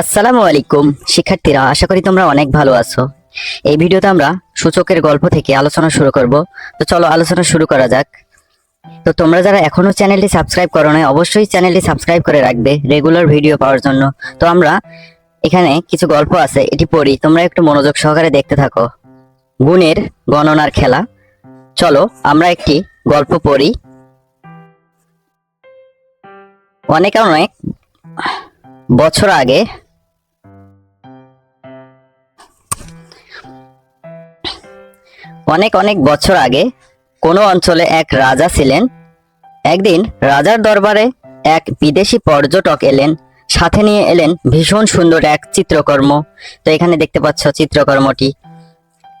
আসসালামু আলাইকুম, শিক্ষার্থীরা, আশা করি তোমরা অনেক ভালো আছো। এই ভিডিওতে আমরা সূচকের গল্প থেকে আলোচনা শুরু করব। তো চলো আলোচনা শুরু করা যাক। তো তোমরা যারা এখনও চ্যানেলটি সাবস্ক্রাইব করো না অবশ্যই চ্যানেলটি সাবস্ক্রাইব করে রাখবে রেগুলার ভিডিও পাওয়ার জন্য। তো আমরা এখানে কিছু গল্প আছে, এটি পড়ি। তোমরা একটু মনোযোগ সহকারে দেখতে থাকো। গুণের গণনার খেলা। চলো, আমরা একটি গল্প পড়ি। অনেক অনেক বছর আগে অনেক অনেক বছর আগে কোনো অঞ্চলে এক রাজা ছিলেন। একদিন রাজার দরবারে এক বিদেশি পর্যটক এলেন, সাথে নিয়ে এলেন ভীষণ সুন্দর এক চিত্রকর্ম। তো এখানে দেখতে পাচ্ছ চিত্রকর্মটি।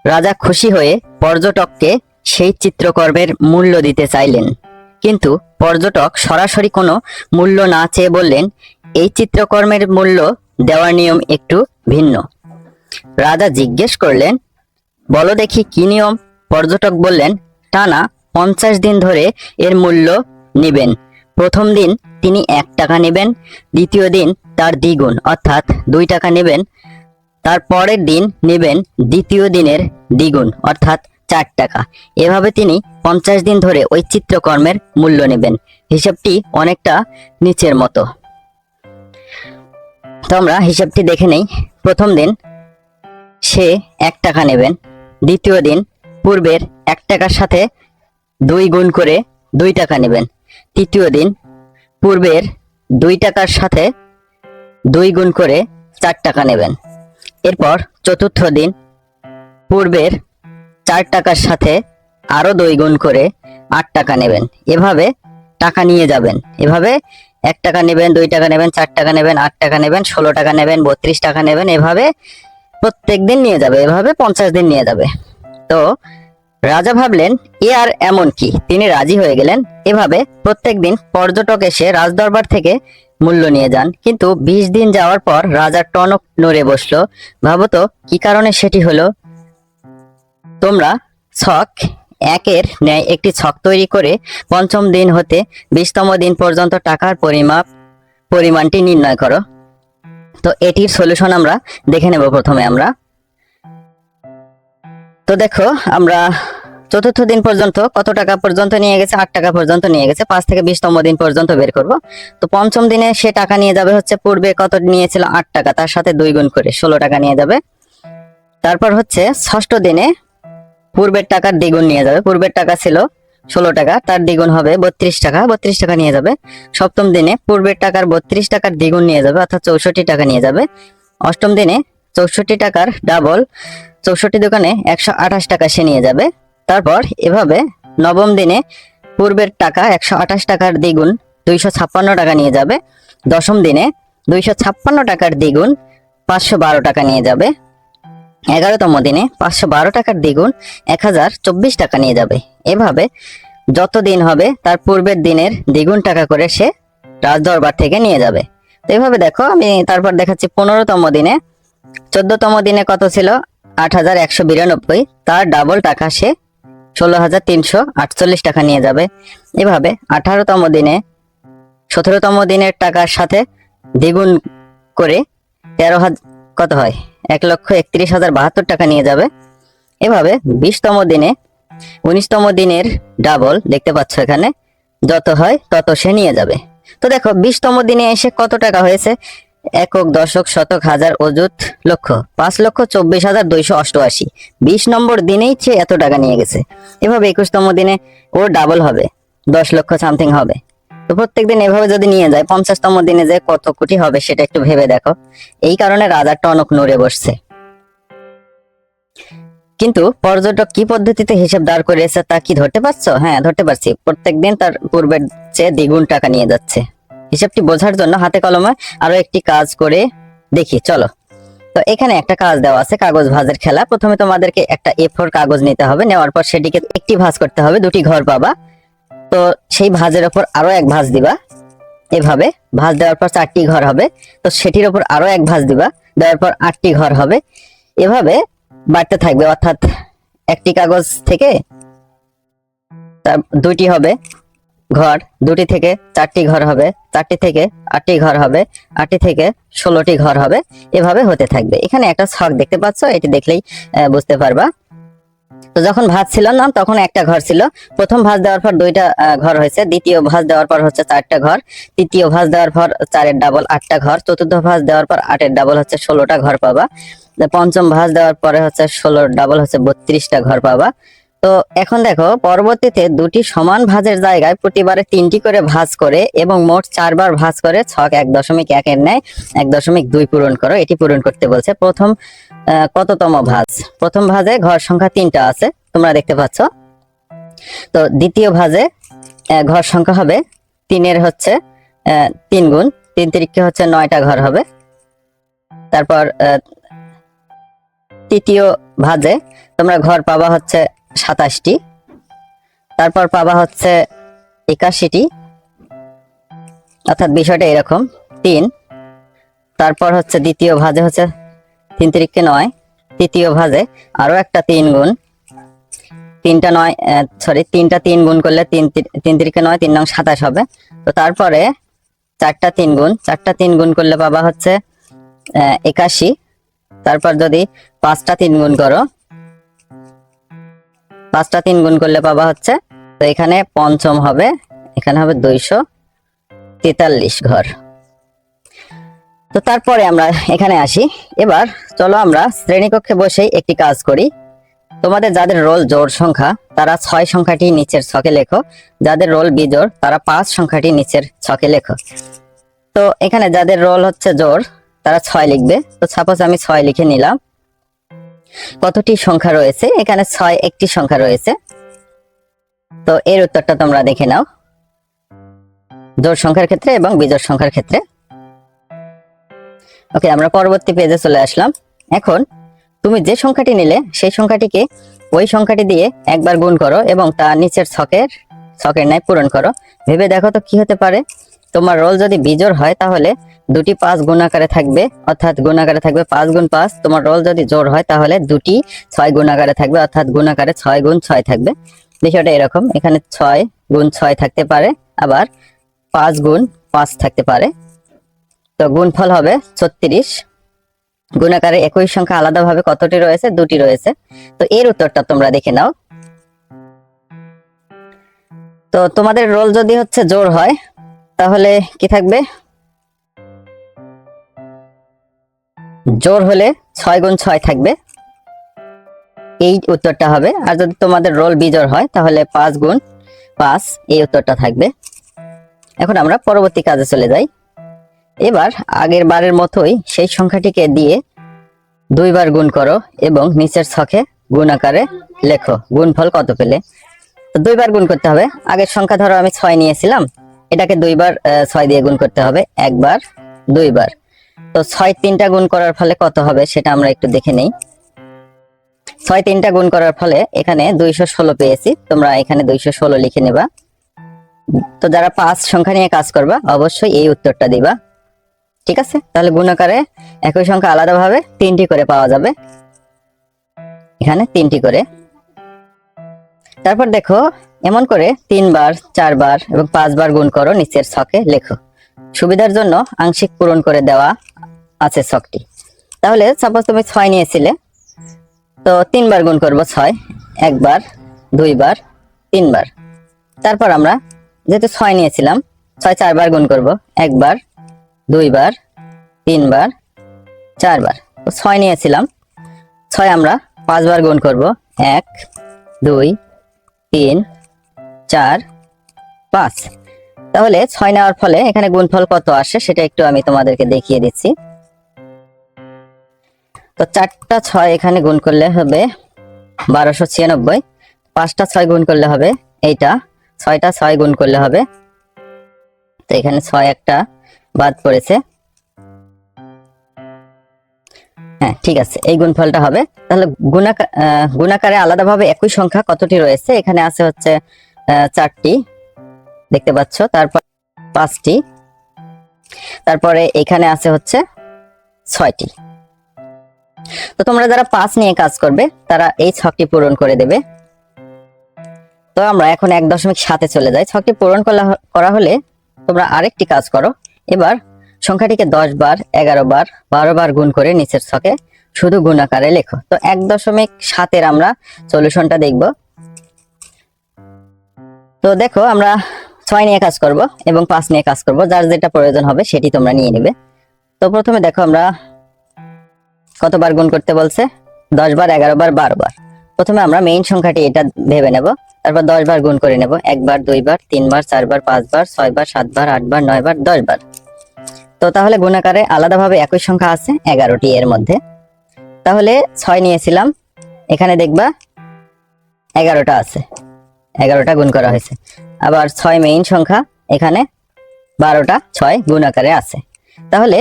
রাজা খুশি হয়ে পর্যটককে সেই চিত্রকর্মের মূল্য দিতে চাইলেন। কিন্তু পর্যটক সরাসরি কোনো মূল্য না চেয়ে বললেন এই চিত্রকর্মের মূল্য দেওয়ার নিয়ম একটু ভিন্ন। রাজা জিজ্ঞেস করলেন, বলো দেখি কি নিয়ম? পর্যটক বললেন, টানা পঞ্চাশ দিন ধরে এর মূল্য নেবেন। প্রথম দিন তিনি এক টাকা নেবেন, দ্বিতীয় দিন তার দ্বিগুণ, অর্থাৎ দুই টাকা নেবেন। তার পরের দিন নেবেন দ্বিতীয় দিনের দ্বিগুণ, অর্থাৎ চার টাকা। এভাবে তিনি পঞ্চাশ দিন ধরে ওই চিত্রকর্মের মূল্য নেবেন। হিসাবটি অনেকটা নিচের মতো। তো আমরা হিসাবটি দেখে নেই। প্রথম দিন সে এক টাকা নেবেন। দ্বিতীয় দিন পূর্বের এক টাকার সাথে দুই গুণ করে দুই টাকা নেবেন। তৃতীয় দিন পূর্বের দুই টাকার সাথে দুই গুণ করে চার টাকা নেবেন। এরপর চতুর্থ দিন পূর্বের চার টাকার সাথে আরও দুই গুণ করে আট টাকা নেবেন। এভাবে টাকা নিয়ে যাবেন। এভাবে এক টাকা নেবেন, দুই টাকা নেবেন, চার টাকা নেবেন, আট টাকা নেবেন, ষোলো টাকা নেবেন, বত্রিশ টাকা নেবেন, এভাবে প্রত্যেক দিন নিয়ে যাবে, এভাবে পঞ্চাশ দিন নিয়ে যাবে। তো রাজা ভাবলেন, এ আর এমন কি? তিনি রাজি হয়ে গেলেন। এভাবে প্রত্যেক দিন পর্যটক এসে রাজদরবার থেকে মূল্য নিয়ে যান। কিন্তু বিশ দিন যাওয়ার পর রাজার টনক নড়ে বসল। ভাবো তো, কি কারণে সেটি হলো? তোমরা ছক একের ন্যায় একটি ছক তৈরি করে পঞ্চম দিন হতে বিশতম দিন পর্যন্ত টাকার পরিমাপ, পরিমাণটি নির্ণয় করো। তো এটির সলিউশন আমরা দেখে নেব প্রথমে আমরা। তো দেখো, আমরা চতুর্থ দিন পর্যন্ত কত টাকা পর্যন্ত নিয়ে গেছে? আট টাকা পর্যন্ত নিয়ে গেছে। পাঁচ থেকে বিশতম দিন পর্যন্ত বের করব। তো পঞ্চম দিনে সে টাকা নিয়ে যাবে হচ্ছে পূর্বে কত নিয়েছিল? আট টাকা। তার সাথে দুই গুণ করে ষোলো টাকা নিয়ে যাবে। তারপর হচ্ছে ষষ্ঠ দিনে পূর্বের টাকার দ্বিগুণ নিয়ে যাবে। পূর্বের টাকা ছিল ষোলো টাকা, তার দ্বিগুণ হবে বত্রিশ টাকা। বত্রিশ টাকা নিয়ে যাবে। সপ্তম দিনে পূর্বের টাকার বত্রিশ টাকার দ্বিগুণ নিয়ে যাবে, অর্থাৎ চৌষট্টি টাকা নিয়ে যাবে। অষ্টম দিনে চৌষট্টি টাকার ডাবল চৌষট্টি দোকানে একশো আঠাশ টাকা সে নিয়ে যাবে। তারপর এভাবে নবম দিনে পূর্বের টাকা একশো আঠাশ টাকার দ্বিগুণ দুইশো ছাপ্পান্ন টাকা নিয়ে যাবে। দশম দিনে দুইশো ছাপ্পান্ন টাকার দ্বিগুণ পাঁচশো বারো টাকা নিয়ে যাবে। এগারোতম দিনে পাঁচশো বারো টাকার দ্বিগুণ এক হাজার চব্বিশ টাকা নিয়ে যাবে। এভাবে যত দিন হবে, তার পূর্বের দিনের দ্বিগুণ টাকা করে সে রাজদরবার থেকে নিয়ে যাবে। তো এভাবে দেখো, আমি তারপর দেখাচ্ছি পনেরোতম দিনে। চোদ্দতম দিনে কত ছিল? আট হাজার একশো বিরানব্বই। তার ডাবল টাকা সে ষোলো হাজার তিনশো আটচল্লিশ টাকা নিয়ে যাবে। এভাবে আঠারোতম দিনে, সতেরোতম দিনের টাকার সাথে দ্বিগুণ করে তেরো হাজার কত হয়? এক লক্ষ একত্রিশ হাজার বাহাত্তর টাকা নিয়ে যাবে। এভাবে বিশতম দিনে, উনিশতম দিনের ডাবল দেখতে পাচ্ছ এখানে, যত হয় তত সে নিয়ে যাবে। তো দেখো, বিশতম দিনে এসে কত টাকা হয়েছে? একক, দশক, শতক, হাজার, অযুত, লক্ষ। পাঁচ লক্ষ চব্বিশ হাজার দুইশো অষ্টআশি। বিশ নম্বর দিনেই সে এত টাকা নিয়ে গেছে। এভাবে একুশতম দিনে ওর ডাবল হবে। দশ লক্ষ সামথিং হবে। তো প্রত্যেকদিন এভাবে যদি নিয়ে যায়, পঞ্চাশতম দিনে যে কত কোটি হবে সেটা একটু ভেবে দেখো। এই কারণে রাজার টনক নড়ে বসছে। কিন্তু পর্যটক কি পদ্ধতিতে হিসাব দাঁড় করিয়েছে তা কি ধরতে পারছ? হ্যাঁ ধরতে পারছি। প্রত্যেকদিন তার পূর্বের চেয়ে দ্বিগুণ টাকা নিয়ে যাচ্ছে। হিসাবটি বোঝার জন্য হাতে কলমে আরও একটি কাজ করে দেখি, চলো। তো এখানে একটা কাজ দেওয়া আছে, কাগজ ভাঁজের খেলা। প্রথমে তোমাদেরকে একটা এ ফোর কাগজ নিতে হবে। নেওয়ার পর সেটিকে একটি ভাঁজ করতে হবে, দুটি ঘর পাবা। তো সেই ভাঁজের ওপর আরও এক ভাঁজ দিবা, এভাবে। ভাঁজ দেওয়ার পর চারটি ঘর হবে, তো সেটির ওপর আরও এক ভাঁজ দিবা, দেওয়ার পর আটটি ঘর হবে। এভাবে বাড়তে থাকবে, অর্থাৎ একটি কাগজ থেকে তার দুইটি হবে ঘর, দুটি থেকে চারটি ঘর হবে, চারটি থেকে আটটি ঘর হবে, আটটি থেকে ষোলোটি ঘর হবে, এভাবে হতে থাকবে। এখানে একটা ছক দেখতে পাচ্ছ, এটি দেখলেই বুঝতে পারবা। তো যখন ভাঁজ ছিল না, তখন একটা ঘর ছিল। প্রথম ভাঁজ দেওয়ার পর দুইটা ঘর হয়েছে। দ্বিতীয় ভাঁজ দেওয়ার পর হচ্ছে চারটা ঘর। তৃতীয় ভাঁজ দেওয়ার পর চারের ডাবল আটটা ঘর। চতুর্থ ভাঁজ দেওয়ার পর আটের ডাবল হচ্ছে ষোলোটা ঘর পাবা। পঞ্চম ভাঁজ দেওয়ার পরে হচ্ছে ষোলোর ডাবল হচ্ছে বত্রিশটা ঘর পাবা। তো এখন দেখো, পরবর্তীতে দুটি সমান ভাঁজের জায়গায় প্রতিবারে তিনটি করে ভাঁজ করে এবং মোট চারবার ভাঁজ করে ছক এক দশমিক এক একের ন্যায়, এক দশমিক দুই পূরণ করো। এটি পূরণ করতে বলছে প্রথম কততম ভাঁজ? প্রথম ভাঁজে ঘর সংখ্যা তিনটা আছে, তোমরা দেখতে পাচ্ছ। তো দ্বিতীয় ভাঁজে ঘর সংখ্যা হবে তিনের হচ্ছে তিন গুণ। তিন তিরিখে হচ্ছে নয়টা ঘর হবে। তারপর তৃতীয় ভাঁজে তোমরা ঘর পাবা হচ্ছে সাতাশটি। তারপর পাবা হচ্ছে একাশিটি। অর্থাৎ বিষয়টা এরকম, তিন। তারপর হচ্ছে দ্বিতীয় ভাজে হচ্ছে তিন তিরিখকে নয়, তৃতীয় ভাজে আরও একটা তিন গুণ। তিনটা নয় সরি তিনটা তিন গুণ করলে তিন তিন তিরিখে নয়, তিন নং সাতাশ হবে। তো তারপরে চারটা তিন গুণ, চারটা তিন গুণ করলে পাবা হচ্ছে একাশি। তারপর যদি পাঁচটা তিন গুণ করো, পাঁচটা তিন গুণ করলে পাবা হচ্ছে, তো এখানে পঞ্চম হবে, এখানে হবে দুইশো তেতাল্লিশ ঘর। তো তারপরে আমরা এখানে আসি। এবার চলো আমরা শ্রেণীকক্ষে বসেই একটি কাজ করি। তোমাদের যাদের রোল জোড় সংখ্যা, তারা ছয় সংখ্যাটি নিচের ছকে লেখো। যাদের রোল বিজোড় তারা পাঁচ সংখ্যাটি নিচের ছকে লেখো। তো এখানে যাদের রোল হচ্ছে জোড় তারা ছয় লিখবে। তো সাপোজ আমি ছয় লিখে নিলাম। কতটি সংখ্যা রয়েছে? এখানে ছয় একটি সংখ্যা রয়েছে। তো এর উত্তরটা তোমরা দেখে নাও। জোর সংখ্যার ক্ষেত্রে এবং বিজোড় সংখ্যার ক্ষেত্রে। ওকে আমরা পরবর্তী পেজে চলে আসলাম। এখন তুমি যে সংখ্যাটি নিলে, সেই সংখ্যাটিকে ওই সংখ্যাটি দিয়ে একবার গুণ করো এবং তা নিচের ছকের ছকের ন্যায় পূরণ করো। ভেবে দেখো তো কি হতে পারে। তোমার রোল যদি বিজোড় হয়, তাহলে দুটি পাঁচ গুণ আকারে থাকবে। অর্থাৎ গুণ আকারে থাকবে পাঁচ গুণ পাঁচ। তোমার রোল যদি জোর হয়, তাহলে দুটি ছয় গুণ আকারে থাকবে। অর্থাৎ গুণ আকারে ছয় গুণ ছয় থাকবে। বিষয়টা এরকম। এখানে ছয় গুণ ছয় থাকতে পারে। আবার পাঁচ গুণ পাঁচ থাকতে পারে। তো গুণফল হবে ছত্রিশ। গুণাকারে একই সংখ্যা আলাদাভাবে কতটি রয়েছে? দুটি রয়েছে। তো এর উত্তরটা তোমরা দেখে নাও। তো তোমাদের রোল যদি হচ্ছে জোর হয়, তাহলে কি থাকবে? জোর হলে ছয় গুণ ছয় থাকবে। এই উত্তরটা হবে। আর যদি তোমাদের রোল বিজোর হয়, তাহলে পাঁচ গুণ পাঁচ, এই উত্তরটা থাকবে। এখন আমরা পরবর্তী কাজে চলে যাই। এবার আগের বারের মতোই সেই সংখ্যাটিকে দিয়ে দুইবার গুণ করো এবং নিচের ছকে গুণ আকারে লেখো। গুণফল কত পেলে? দুইবার গুণ করতে হবে। আগের সংখ্যা ধরো আমি ছয় নিয়েছিলাম। এটাকে দুইবার ছয় দিয়ে গুণ করতে হবে। একবার, দুইবার। তো ছয় তিনটা গুণ করার ফলে কত হবে সেটা আমরা একটু দেখে নেই। ছয় তিনটা গুণ করার ফলে এখানে দুইশো ষোলো পেয়েছি। তোমরা এখানে দুইশো ষোলো লিখে নেবা। তো যারা পাঁচ সংখ্যা নিয়ে কাজ করবা, অবশ্যই এই উত্তরটা দিবা। ঠিক আছে? তাহলে গুণাকারে একই সংখ্যা আলাদাভাবে তিনটি করে পাওয়া যাবে। এখানে তিনটি করে। তারপর দেখো, এমন করে তিনবার, চারবার এবং পাঁচবার গুণ করো নিচের ছকে লেখো। সুবিধার জন্য আংশিক পূরণ করে দেওয়া আছে ছকটি। তাহলে সাপোজ তুমি ছয় নিয়েছিলে, তো তিনবার গুণ করব ছয়, একবার, দুইবার, তিনবার। তারপর আমরা যেহেতু ছয় নিয়েছিলাম, ছয় চারবার গুণ করব, একবার দুইবার, তিনবার, চারবার। ছয় নিয়েছিলাম। ছয় আমরা পাঁচবার গুণ করব। এক, দুই, তিন, চার, পাঁচ। তাহলে ছয় নেওয়ার ফলে এখানে গুণফল কত আসে সেটা একটু আমি তোমাদেরকে দেখিয়ে দিচ্ছি। তো চারটা ছয় এখানে গুণ করলে হবে বারোশো ছিয়ানব্বই। পাঁচটা ছয় গুণ করলে হবে এইটা। ছয়টা ছয় গুণ করলে হবে। তো এখানে ছয় একটা বাদ পড়েছে। হ্যাঁ ঠিক আছে এই গুণফলটা হবে। তাহলে গুণাকা আহ, গুণাকারে আলাদাভাবে একই সংখ্যা কতটি রয়েছে? এখানে আছে হচ্ছে চারটি দেখতে পাচ্ছ। তারপর পাঁচটি তারপরে এখানে আছে হচ্ছে ছয়টি। তো তোমরা যারা পাঁচ নিয়ে কাজ করবে তারা এই ছকটি পূরণ করে দেবে। তো আমরা এখন এক দশমিক সাতে চলে যাই। ছকটি পূরণ করা হলে তোমরা আরেকটি কাজ করো। এবার সংখ্যাটিকে দশ বার, এগারো বার, বারো বার গুণ করে নিচের ছকে শুধু গুণ আকারে লেখো। তো এক দশমিক সাতের আমরা সলিউশনটা দেখব। তো দেখো, আমরা ছয় নিয়ে কাজ করব এবং পাঁচ নিয়ে কাজ করব। যার যেটা প্রয়োজন হবে সেটি তোমরা নিয়ে নেবে। তো প্রথমে দেখো, আমরা কতবার গুণ করতে বলছে? দশ বার, এগারো বার, বারো বার। প্রথমে আমরা মেইন সংখ্যাটি এটা ভেবে নেব। তারপর দশ বার গুণ করে নেব। একবার, দুইবার, তিনবার, চারবার, পাঁচবার, ছয়বার, সাতবার, আটবার, নয়বার দশ বার তো তাহলে গুণাকারে আলাদাভাবে একই সংখ্যা আছে, এগারোটি এর মধ্যে। তাহলে ছয় নিয়েছিলাম। এখানে দেখবা এগারোটা আছে। এগারোটা গুণ করা হয়েছে। আবার ছয় মেইন সংখ্যা, এখানে বারোটা, ছয় গুণ আকারে আছে। তাহলে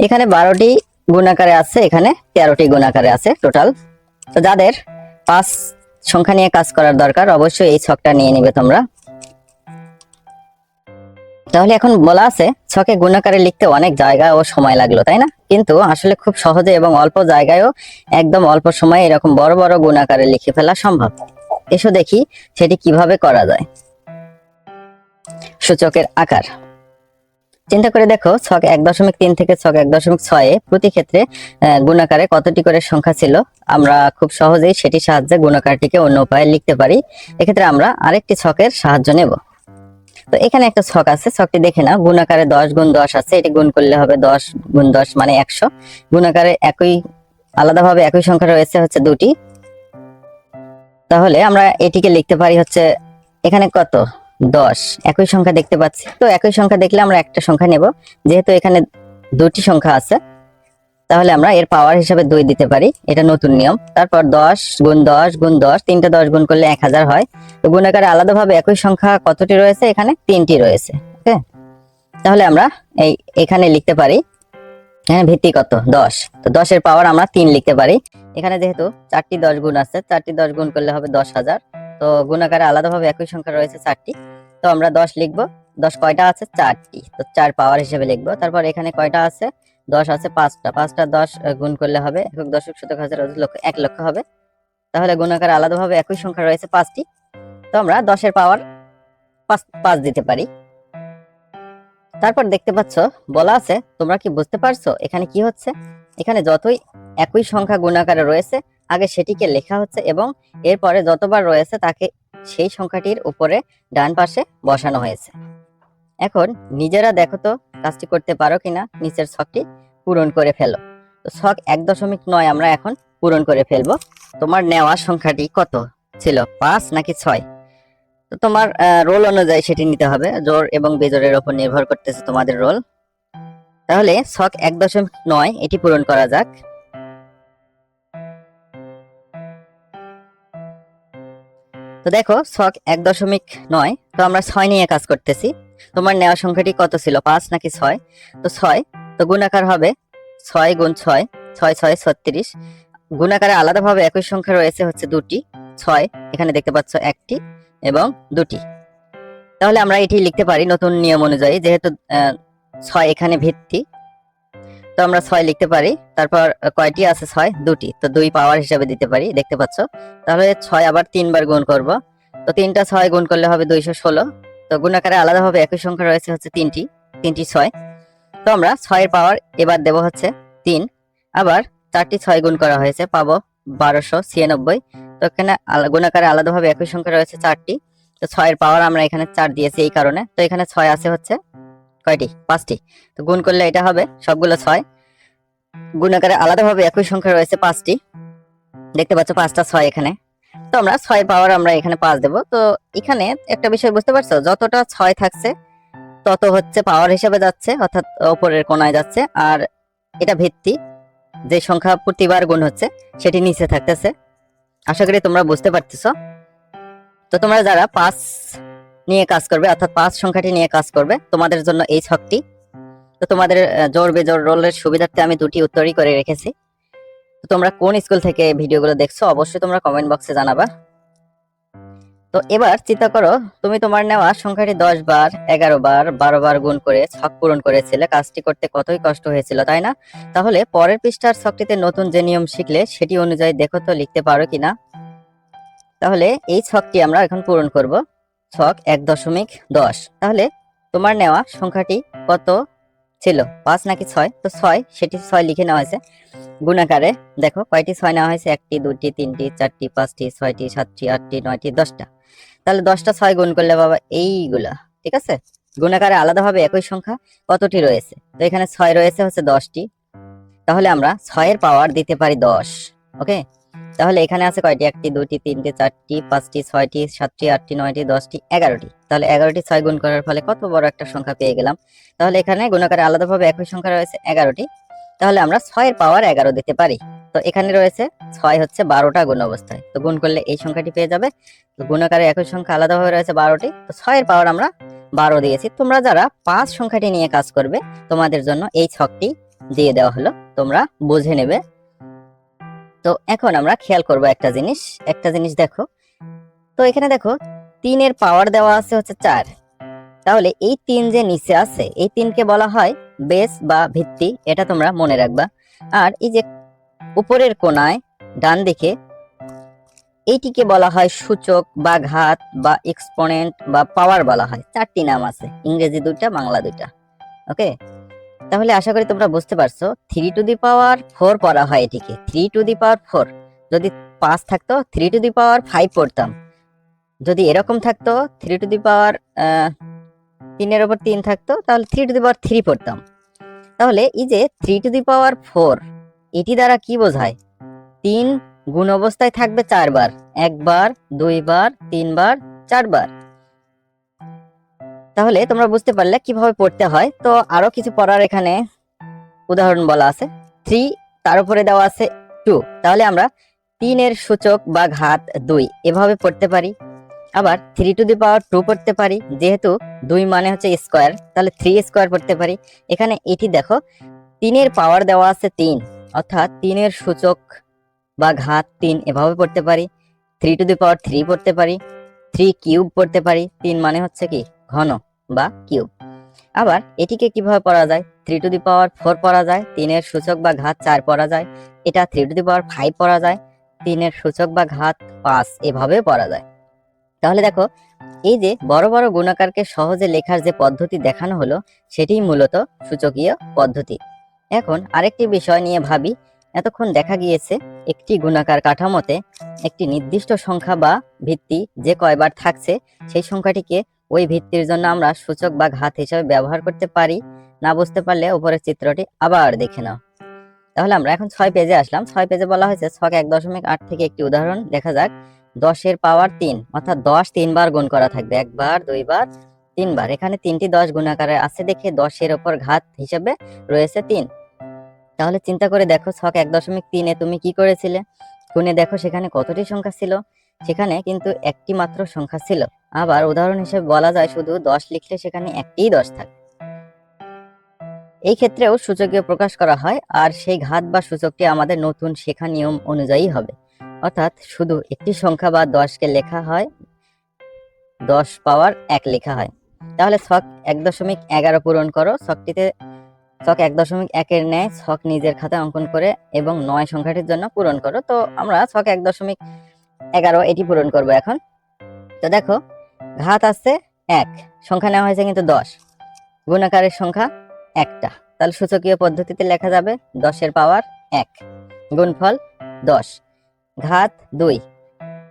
এখানে বারোটি গুণ আকারে আছে, এখানে তেরোটি গুণ আকারে আছে টোটাল তো যাদের পাঁচ সংখ্যা নিয়ে কাজ করার দরকার, অবশ্যই এই ছকটা নিয়ে নিবে তোমরা। তাহলে এখন বলা আছে, ছকে গুণাকারে লিখতে অনেক জায়গা ও সময় লাগল, তাই না? কিন্তু আসলে খুব সহজে এবং অল্প জায়গায়ও একদম অল্প সময়ে এরকম বড় বড় গুণাকারে লিখে ফেলা সম্ভব। এসো দেখি সেটি কীভাবে করা যায়। সূচকের আকার। চিন্তা করে দেখো, ছক এক দশমিক তিন থেকে ছক এক দশমিক ছয়ে প্রতি ক্ষেত্রে গুণাকারে কতটি করে সংখ্যা ছিল? আমরা খুব সহজেই সেটির সাহায্যে গুণাকারটিকে অন্য উপায়ে লিখতে পারি। এক্ষেত্রে আমরা আরেকটি ছকের সাহায্য নেব। তো এখানে একটা ছক আছে, ছকটি দেখে না গুণাকারে দশ গুণ দশ আছে, এটি গুণ করলে হবে দশ গুণ দশ মানে একশো। গুণাকারে একই, আলাদাভাবে একই সংখ্যা রয়েছে হচ্ছে দুটি। তাহলে আমরা এটিকে লিখতে পারি হচ্ছে, এখানে কত? দশ। একই সংখ্যা দেখতে পাচ্ছি। তো একই সংখ্যা দেখলে আমরা একটা সংখ্যা নেব। যেহেতু এখানে দুটি সংখ্যা আছে, তাহলে আমরা এর পাওয়ার হিসাবে দুই দিতে পারি। এটা নতুন নিয়ম। তারপর দশ গুণ দশ গুণ দশ, তিনটা দশ গুণ করলে এক হাজার হয়। তো গুণাকারে আলাদাভাবে একই সংখ্যা কতটি রয়েছে এখানে? তিনটি রয়েছে, ওকে? তাহলে আমরা এই এখানে লিখতে পারি এখানে ভিত্তি কত? দশ। তো দশের পাওয়ার আমরা তিন লিখতে পারি। এখানে যেহেতু চারটি দশ গুণ আছে, চারটি দশ গুণ করলে হবে দশ হাজার। তো গুণাকারে আলাদাভাবে একই সংখ্যা রয়েছে চারটি। তো আমরা দশ লিখব। দশ কয়টা আছে? চারটি। তো চার পাওয়ার হিসেবে লিখব। তারপর এখানে কয়টা আছে? দশ আছে পাঁচটা। পাঁচটা দশ গুণ করলে হবে একক দশক শতক হাজার লক্ষ, এক লক্ষ হবে। তাহলে গুণাকারে আলাদাভাবে একই সংখ্যা রয়েছে পাঁচটি। তো আমরা দশের পাওয়ার পাঁচ পাঁচ দিতে পারি। তারপর দেখতে পাচ্ছ, বলা আছে, তোমরা কি বুঝতে পারছ? এখানে কি হচ্ছে? এখানে যতই একই সংখ্যা গুণাকারে রয়েছে আগে সেটিকে লেখা হচ্ছে এবং এরপরে যতবার রয়েছে তাকে সেই সংখ্যাটির উপরে ডান পাশে বসানো হয়েছে। এখন নিজেরা দেখো তো কাজটি করতে পারো কিনা নিচের ছকটি পূরণ করে ফেলো। তো ছক এক দশমিক নয় আমরা এখন পূরণ করে ফেলব। তোমার নেওয়া সংখ্যাটি কত ছিল পাঁচ নাকি ছয়? তো তোমার রোল অনুযায়ী সেটি নিতে হবে। জোর এবং বেজোরের উপর নির্ভর করতেছে তোমাদের রোল। তাহলে ছক এক দশমিক নয় এটি পূরণ করা যাক। তো দেখো, ছক এক দশমিক নয়, তো আমরা ছয় নিয়ে কাজ করতেছি। তোমার নেওয়া সংখ্যাটি কত ছিল? পাঁচ নাকি ছয়? তো ছয়, তো গুণাকার হবে ছয় গুণ ছয় ছয় ছয় ছত্রিশ। গুণাকারে আলাদাভাবে একই সংখ্যা রয়েছে হচ্ছে দুটি, ছয়, এখানে দেখতে পাচ্ছ একটি এবং দুটি। তাহলে আমরা এটি লিখতে পারি নতুন নিয়ম অনুযায়ী, যেহেতু ছয় এখানে ভিত্তি তো আমরা ছয় লিখতে পারি। তারপর কয়টি আছে ছয়? দুটি। তো দুই পাওয়ার হিসাবে দিতে পারি, দেখতে পাচ্ছ। তাহলে ছয় আবার তিনবার গুণ করব। তো তিনটা ছয় গুণ করলে হবে দুইশো ষোলো। তো গুণাকারে আলাদাভাবে একই সংখ্যা রয়েছে হচ্ছে তিনটি। তিনটি ছয়। তো আমরা ছয়ের পাওয়ার এবার দেব হচ্ছে তিন। আবার চারটি ছয় গুণ করা হয়েছে, পাবো বারোশো ছিয়ানব্বই। তো এখানে গুণাকারে আলাদাভাবে একই সংখ্যা রয়েছে চারটি। তো ছয়ের পাওয়ার আমরা এখানে চার দিয়েছি এই কারণে। তো এখানে ছয় আছে হচ্ছে কয়টি? পাঁচটি। তো গুণ করলে এটা হবে সবগুলো ছয়। গুণাকারে আলাদাভাবে একই সংখ্যা রয়েছে পাঁচটি। দেখতে পাচ্ছ পাঁচটা ছয় এখানে। তো আমরা ছয় পাওয়ার আমরা এখানে পাঁচ দেব। তো এখানে একটা বিষয় বুঝতে পারছ? যতটা ছয় থাকছে, তত হচ্ছে পাওয়ার হিসেবে যাচ্ছে, অর্থাৎ ওপরের কোনায় যাচ্ছে। আর এটা ভিত্তি, যে সংখ্যা প্রতিবার গুণ হচ্ছে, সেটি নিচে থাকতেছে। আশা করি তোমরা বুঝতে পারতেছো। তো তোমরা যারা পাঁচ নিয়ে কাজ করবে, অর্থাৎ পাঁচ সংখ্যাটি নিয়ে কাজ করবে। তোমাদের জন্য এই ছকটি। তো তোমাদের জোর বেজোর রোলের সুবিধার্থে আমি দুটি উত্তরই করে রেখেছি। তো তোমরা কোন স্কুল থেকে ভিডিওগুলো দেখছ অবশ্যই তোমরা কমেন্ট বক্সে জানাবা। তো এবার চিন্তা করো, তুমি তোমার নেওয়া সংখ্যাটি দশ বার, এগারো বার, বারো বার গুণ করে ছক পূরণ করেছিলে, কাজটি করতে কতই কষ্ট হয়েছিল, তাই না? তাহলে পরের পৃষ্ঠার ছকটিতে নতুন যে নিয়ম শিখলে সেটি অনুযায়ী দেখো তো লিখতে পারো কিনা। তাহলে এই ছকটি আমরা এখন পূরণ করব। ছক এক দশমিক দশ। তাহলে তোমার নেওয়া সংখ্যাটি কত ছিল? পাঁচ নাকি ছয়? তো ছয়, সেটি ছয় লিখে নেওয়া হয়েছে। গুণাকারে দেখো, কয়টি ছয় নেওয়া হয়েছে? একটি, দুটি, তিনটি, চারটি, পাঁচটি, ছয়টি, সাতটি, আটটি, নয়টি, দশটা। তাহলে দশটা ছয় গুণ করলে বাবা এইগুলা, ঠিক আছে? গুণাকারে আলাদাভাবে একই সংখ্যা কতটি রয়েছে? তো এখানে ছয় রয়েছে হচ্ছে দশটি। তাহলে আমরা ছয়ের পাওয়ার দিতে পারি দশ ওকে তাহলে এখানে আছে কয়টি? একটি, দুটি, তিনটি, চারটি, পাঁচটি, ছয়টি, সাতটি, আটটি, নয়টি, দশটি, এগারোটি। তাহলে এগারোটি ছয় গুণ করার ফলে কত বড় একটা সংখ্যা পেয়ে গেলাম? তাহলে এখানে গুণাকারে আলাদাভাবে একই সংখ্যা রয়েছে এগারোটি। তাহলে আমরা ছয়ের পাওয়ার এগারো দিতে পারি। তো এখানে রয়েছে ছয় হচ্ছে বারোটা গুণ অবস্থায়। তো গুণ করলে এই সংখ্যাটি পেয়ে যাবে। তো গুণাকারে একই সংখ্যা আলাদাভাবে রয়েছে বারোটি। তো ছয়ের পাওয়ার আমরা বারো দিয়েছি। তোমরা যারা পাঁচ সংখ্যাটি নিয়ে কাজ করবে, তোমাদের জন্য এই ছকটি দিয়ে দেওয়া হলো। তোমরা বুঝে নেবে তো এখন আমরা খেয়াল করব একটা জিনিস। একটা জিনিস দেখো। তো এখানে দেখো, তিনের পাওয়ার দেওয়া আছে হচ্ছে চার। তাহলে এই তিন যে নিচে আছে, এই তিনকে বলা হয় বেস বা ভিত্তি, এটা তোমরা মনে রাখবা। আর এই যে উপরের কোনায় ডান দিকে, এইটিকে বলা হয় সূচক বা ঘাত বা এক্সপোনেন্ট বা পাওয়ার বলা হয়। চারটি নাম আছে, ইংরেজি দুইটা, বাংলা দুইটা। ওকে তাহলে আশা করি তোমরা বুঝতে পারছ। Three to the power four পড়া হয় এটিকে। Three to the power four যদি পাঁচ থাকতো three to the power five পড়তাম। যদি এরকম থাকতো থ্রি টু দি পাওয়ার তিনের ওপর তিন থাকতো, তাহলে three to the power three পড়তাম। তাহলে এই যে three to the power four এটি দ্বারা কি বোঝায়? তিন গুণ অবস্থায় থাকবে চারবার। একবার, দুইবার, তিনবার, চারবার। তাহলে তোমরা বুঝতে পারলে কীভাবে পড়তে হয়। তো আরও কিছু পড়ার এখানে উদাহরণ বলা আছে। থ্রি তার উপরে দেওয়া আছে টু তাহলে আমরা তিনের সূচক বা ঘাত দুই এভাবে পড়তে পারি। আবার three to the power two পড়তে পারি। যেহেতু দুই মানে হচ্ছে স্কোয়ার তাহলে থ্রি স্কোয়ার পড়তে পারি। এখানে এটি দেখো, তিনের পাওয়ার দেওয়া আছে তিন। অর্থাৎ তিনের সূচক বা ঘাত তিন এভাবে পড়তে পারি। Three to the power three পড়তে পারি। থ্রি কিউব পড়তে পারি। তিন মানে হচ্ছে কি? ঘন। বা কিউব। আবার এটিকে কীভাবে পড়া যায়? Three to the power four পড়া যায়, তিনের সূচক বা ঘাত চার পড়া যায়, এটা three to the power five পড়া যায়, তিনের সূচক বা ঘাত পাঁচ এভাবে পড়া যায়। তাহলে দেখো, এই যে বড় বড় গুণাকারকে সহজে লেখার যে পদ্ধতি দেখানো হলো সেটি মূলত সূচকীয় পদ্ধতি। এখন আরেকটি বিষয় নিয়ে ভাবি, এতক্ষণ দেখা গিয়েছে একটি গুণাকার কাঠামোতে একটি নির্দিষ্ট সংখ্যা বা ভিত্তি যে কয়বার থাকছে, সেই সংখ্যাটিকে ওই ভিত্তির জন্য আমরা সূচক বা ঘাত হিসেবে ব্যবহার করতে পারি। না বুঝতে পারলে উপরের চিত্রটি আবার দেখে নাও। তাহলে আমরা এখন ছয় পেজে আসলাম। ছয় পেজে বলা হয়েছে ছক এক দশমিক আট থেকে একটি উদাহরণ। দেখা যাক। দশের পাওয়ার তিন, অর্থাৎ দশ তিনবার গুণ করা থাকবে। একবার, দুইবার, তিনবার। এখানে তিনটি দশ গুণাকারে আছে দেখে দশের ওপর ঘাত হিসেবে রয়েছে তিন। তাহলে চিন্তা করে দেখো, ছক এক দশমিক তিনে তুমি কি করেছিলে? গুণে দেখো সেখানে কতটি সংখ্যা ছিল? সেখানে কিন্তু একটি মাত্র সংখ্যা ছিল। আবার উদাহরণ হিসেবে বলা যায় শুধু দশ লিখলে সেখানে একটিই দশ থাকে। এই ক্ষেত্রেও সূচকীয় প্রকাশ করা হয়, আর সেই ঘাত বা সূচকটি আমাদের নতুন শেখা নিয়ম অনুযায়ী হবে। অর্থাৎ শুধু একটি সংখ্যা বা দশকে লেখা হয়, দশ পাওয়ার এক লেখা হয়। তাহলে ছক এক দশমিক এগারো পূরণ করো, ছকটিতে ছক এক দশমিক একের ন্যায়, ছক নিজের খাতায় অঙ্কন করে এবং নয় সংখ্যাটির জন্য পূরণ করো। তো আমরা ছক এক দশমিক এগারো, এটি পূরণ করব এখন। তো দেখো, ঘাত আছে এক, সংখ্যা নেওয়া হয়েছে কিন্তু দশ। গুণাকারের সংখ্যা একটা। তাহলে সূচকীয় পদ্ধতিতে লেখা যাবে দশের পাওয়ার এক। গুণফল দশ। ঘাত দুই।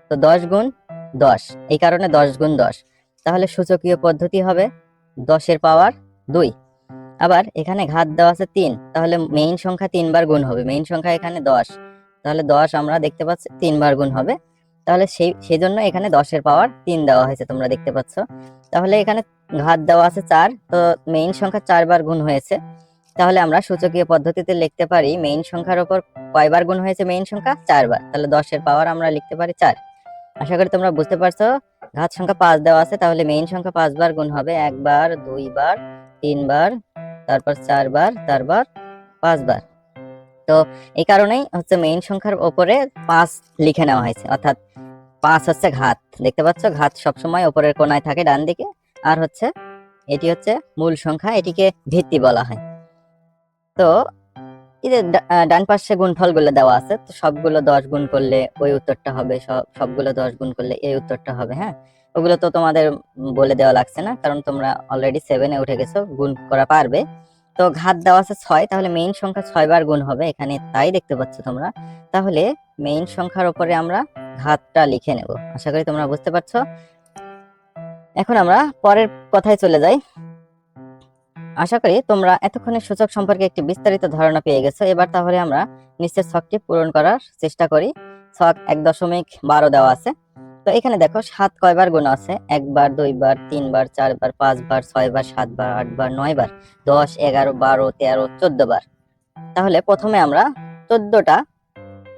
তো দশ গুণ দশ। এই কারণে দশ গুণ দশ। তাহলে সূচকীয় পদ্ধতি হবে দশের পাওয়ার দুই। আবার এখানে ঘাত দেওয়া আছে তিন। তাহলে মেইন সংখ্যা তিনবার গুণ হবে। মেইন সংখ্যা এখানে দশ। তাহলে দশ আমরা দেখতে পাচ্ছি তিনবার গুণ হবে। তাহলে সেই সেই জন্য এখানে দশের পাওয়ার তিন দেওয়া হয়েছে, তোমরা দেখতে পাচ্ছ। তাহলে এখানে ঘাত দেওয়া আছে চার, তো মেইন সংখ্যা চারবার গুণ হয়েছে। তাহলে আমরা সূচকীয় পদ্ধতিতে লিখতে পারি মেইন সংখ্যার ওপর কয়বার গুণ হয়েছে মেইন সংখ্যা? চারবার তাহলে দশের পাওয়ার আমরা লিখতে পারি চার। আশা করি তোমরা বুঝতে পারছ, ঘাত সংখ্যা পাঁচ দেওয়া আছে, তাহলে মেইন সংখ্যা পাঁচবার গুণ হবে একবার দুইবার তিনবার তারপর চারবার তারপর পাঁচবার তো এই কারণেই হচ্ছে মেইন সংখ্যার ওপরে পাঁচ লিখে নেওয়া হয়েছে। অর্থাৎ পাঁচ হচ্ছে ঘাত। দেখতে পাচ্ছ, ঘাত সবসময় ওপরের কোনায় থাকে ডান দিকে আর হচ্ছে এটি হচ্ছে মূল সংখ্যা, এটিকে ভিত্তি বলা হয়। তো এই যে ডান পাশে গুণফলগুলো দেওয়া আছে, তো সবগুলো দশ গুণ করলে ওই উত্তরটা হবে, সব সবগুলো দশ গুণ করলে এই উত্তরটা হবে হ্যাঁ? ওগুলো তো তোমাদের বলে দেওয়া লাগছে না, কারণ তোমরা অলরেডি সেভেনে উঠে গেছো, গুণ করা পারবে। তো ঘাত দেওয়া আছে ছয়, তাহলে মেইন সংখ্যা ছয় বার গুণ হবে, এখানে তাই দেখতে পাচ্ছ তোমরা। তাহলে মেইন সংখ্যার উপরে আমরা ঘাতটা লিখে নেব। আশা করি তোমরা বুঝতে পারছ। এখন আমরা পরের কথায় চলে যাই। আশা করি তোমরা এতক্ষণে সূচক সম্পর্কে একটি বিস্তারিত ধারণা পেয়ে গেছো। এবার তাহলে আমরা নিচের ছকটি পূরণ করার চেষ্টা করি। ছক এক দশমিক বারো দেওয়া আছে। তো এখানে দেখো সাত কয়বার গুণ আছে? একবার, দুইবার, তিনবার, চারবার, পাঁচবার, ছয়বার, সাতবার, আটবার, নয়বার, দশ, এগারো, বারো, তেরো চোদ্দ বার তাহলে প্রথমে আমরা চোদ্দটা,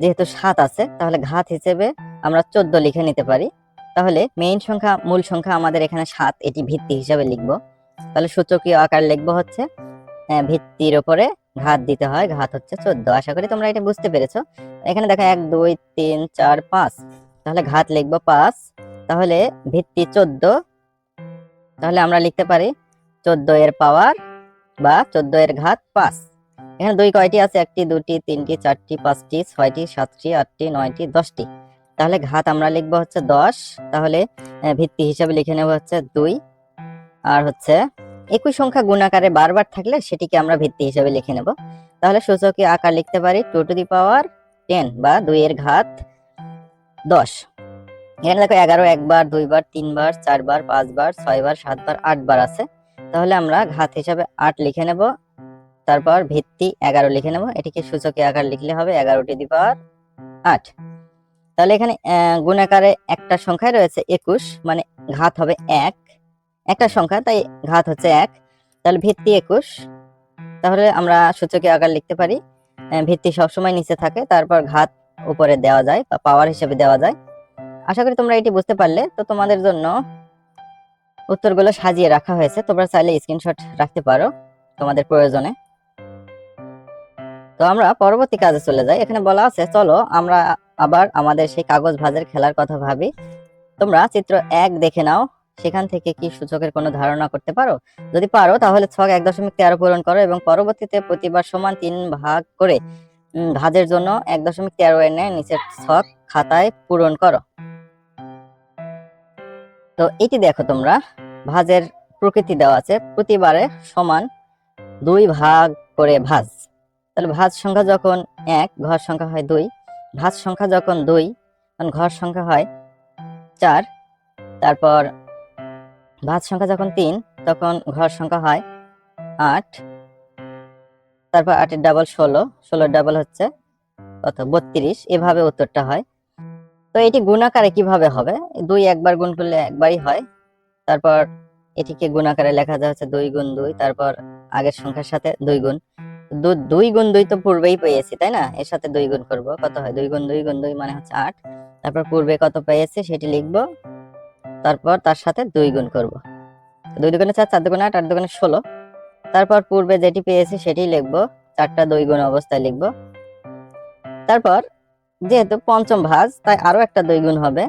যেহেতু সাত আছে, তাহলে ঘাত হিসেবে আমরা চোদ্দ লিখে নিতে পারি। তাহলে মেইন সংখ্যা, মূল সংখ্যা আমাদের এখানে সাত, এটি ভিত্তি হিসাবে লিখব। তাহলে সূচকীয় আকার লিখব হচ্ছে ভিত্তির ওপরে ঘাত দিতে হয়, ঘাত হচ্ছে চোদ্দ। আশা করি তোমরা এটা বুঝতে পেরেছ। এখানে দেখো এক, দুই, তিন, চার, পাঁচ। তাহলে ঘাত লিখব পাঁচ, তাহলে ভিত্তি চোদ্দ। তাহলে আমরা লিখতে পারি চোদ্দ এর পাওয়ার বা চোদ্দ এর ঘাত পাঁচ। এখানে দুই কয়টি আছে? একটি, দুটি, তিনটি, চারটি, পাঁচটি, ছয়টি, সাতটি, আটটি, নয়টি, দশটি। তাহলে ঘাত আমরা লিখব হচ্ছে দশ। তাহলে ভিত্তি হিসাবে লিখে নেব হচ্ছে দুই। আর হচ্ছে একই সংখ্যা গুণাকারে বারবার থাকলে সেটিকে আমরা ভিত্তি হিসাবে লিখে নেব। তাহলে সূচকীয় আকার লিখতে পারি two to the power ten বা দুই এর ঘাত দশ। এখানে দেখো এগারো একবার, দুইবার, তিনবার, চারবার, পাঁচবার, ছয়বার, সাতবার, আটবার আছে। তাহলে আমরা ঘাত হিসাবে আট লিখে নেব। তারপর ভিত্তি এগারো লিখে নেব। এটিকে সূচকীয় আকার লিখলে হবে এগারো টু দি আট। তাহলে এখানে গুণাকারে একটা সংখ্যায় রয়েছে একুশ মানে ঘাত হবে এক। একটা সংখ্যা, তাই ঘাত হচ্ছে এক। তাহলে ভিত্তি একুশ। তাহলে আমরা সূচকীয় আকার লিখতে পারি। ভিত্তি সবসময় নিচে থাকে। তারপর ঘাত উপরে দেওয়া যায় বা পাওয়ার হিসেবে দেওয়া যায়। আশা করি তোমরা এটি বুঝতে পারলে। তো তোমাদের জন্য উত্তরগুলো সাজিয়ে রাখা হয়েছে। তোমরা চাইলে স্ক্রিনশট রাখতে পারো তোমাদের প্রয়োজনে। তো আমরা পরবর্তী কাজে চলে যাই। এখানে বলা আছে, চলো আমরা আবার আমাদের সেই কাগজ ভাজের খেলার কথা ভাবি। তোমরা চিত্র এক দেখে নাও। সেখান থেকে কি সূচকের কোনো ধারণা করতে পারো? যদি পারো, তাহলে ছক এক দশমিক তেরো পূরণ করো এবং পরবর্তীতে প্রতিবার সমান তিন ভাগ করে ভাজের জন্য এক দশমিক তেরো এনে নিচের ছক খাতায় পূরণ করো। তো এটি দেখো তোমরা, ভাজের প্রকৃতি দেওয়া আছে, প্রতিবারে সমান দুই ভাগ করে ভাজ। তাহলে ভাজ সংখ্যা যখন এক, ঘর সংখ্যা হয় দুই, ভাজ সংখ্যা যখন দুই, তখন ঘর সংখ্যা হয় চার, তারপর ভাজ সংখ্যা যখন তিন, তখন ঘর সংখ্যা হয় আট তারপর আটের ডাবল ষোলো ষোলোর ডাবল হচ্ছে কত? বত্রিশ। এভাবে উত্তরটা হয়। তো এটি গুণাকারে কীভাবে হবে? দুই একবার গুণ করলে একবারই হয়। তারপর এটিকে গুণাকারে লেখা যায় হচ্ছে দুই গুণ দুই। তারপর আগের সংখ্যার সাথে দুই গুণ। দুই গুণ দুই তো পূর্বেই পেয়েছি তাই না? এর সাথে দুই গুণ করব। কত হয়? দুই গুণ দুই গুণ দুই মানে হচ্ছে আট। তারপর পূর্বে কত পেয়েছি সেটি লিখব। তারপর তার সাথে দুই গুণ করব। দুই দুগুণে চার চার দুগুণে আট আট দুগুণে ষোলো। তারপর পূর্বে যেটি পেয়েছি সেটি লিখব, চারটা দুই গুণ অবস্থায় লিখব। তারপর যেহেতু পঞ্চম ভাজ, তাই আরও একটা দুই গুণ হবে।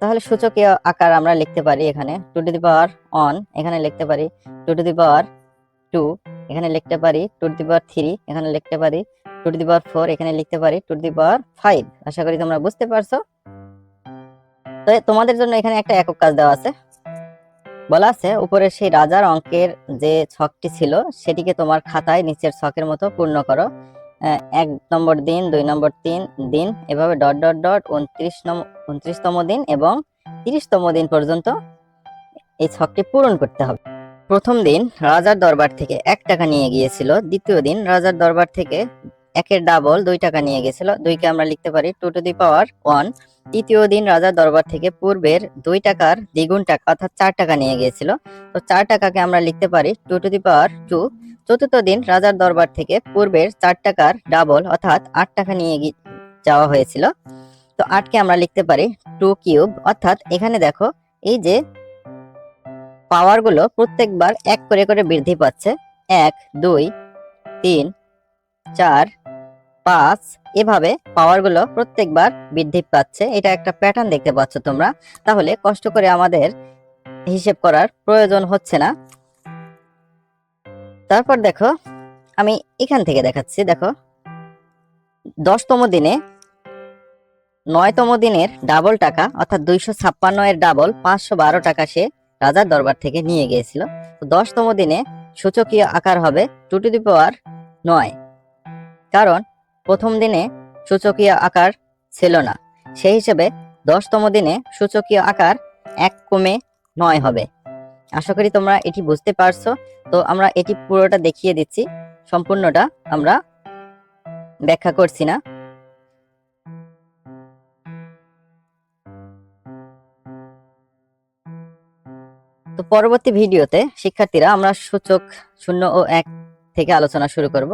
তাহলে সূচকীয় আকার আমরা লিখতে পারি এখানে। Two to the power one এখানে লিখতে পারি two to the power two, এখানে লিখতে পারি two to the power three, এখানে লিখতে পারি two to the power four, এখানে লিখতে পারি two to the power five. আশা করি তোমরা বুঝতে পারছ। তো তোমাদের জন্য এখানে একটা একক কাজ দেওয়া আছে। বলা আছে, উপরে সেই রাজার অঙ্কের যে ছকটি ছিল, সেটিকে তোমার খাতায় নিচের ছকের মতো পূর্ণ করো। এক নম্বর দিন, দুই নম্বর তিন দিন, এভাবে ডট ডট ডট, উনত্রিশ নম্বর উনত্রিশতম দিন এবং তিরিশতম দিন পর্যন্ত এই ছকটি পূরণ করতে হবে। প্রথম দিন রাজার দরবার থেকে এক টাকা নিয়ে গিয়েছিল, দ্বিতীয় দিন রাজার দরবার থেকে একের ডাবল দুই টাকা নিয়ে গেছিল। দুইকে আমরা লিখতে পারি two to the power one তৃতীয় দিন রাজার দরবার থেকে পূর্বের দুই টাকার দ্বিগুণ টাকা অর্থাৎ চার টাকা নিয়ে গিয়েছিল তো চার টাকাকে আমরা লিখতে পারি two to the power two চতুর্থ দিন রাজার দরবার থেকে পূর্বের চার টাকার ডাবল অর্থাৎ আট টাকা নিয়ে যাওয়া হয়েছিল। তো আটকে আমরা লিখতে পারি টু কিউব অর্থাৎ এখানে দেখো, এই যে পাওয়ারগুলো প্রত্যেকবার এক করে করে বৃদ্ধি পাচ্ছে। এক, দুই, তিন, চার পাঁচ এভাবে পাওয়ারগুলো প্রত্যেকবার বৃদ্ধি পাচ্ছে। এটা একটা প্যাটার্ন দেখতে পাচ্ছ তোমরা। তাহলে কষ্ট করে আমাদের হিসেব করার প্রয়োজন হচ্ছে না। তারপর দেখো, আমি এখান থেকে দেখাচ্ছি। দেখো, দশতম দিনে, নয়তম দিনের ডাবল টাকা, অর্থাৎ দুইশো ছাপ্পান্ন এর ডাবল পাঁচশো বারো টাকা সে রাজার দরবার থেকে নিয়ে গিয়েছিল। দশতম দিনে সূচকীয় আকার হবে টু টু দি পাওয়ার নয়। কারণ প্রথম দিনে সূচকীয় আকার ছিল না। সেই হিসেবে দশতম দিনে সূচকীয় আকার এক কমে নয় হবে। আশা করি তোমরা এটি বুঝতে পারছ। তো আমরা এটি পুরোটা দেখিয়ে দিচ্ছি। সম্পূর্ণটা আমরা ব্যাখ্যা করছি না। তো পরবর্তী ভিডিওতে শিক্ষার্থীরা আমরা সূচক শূন্য ও এক থেকে আলোচনা শুরু করব।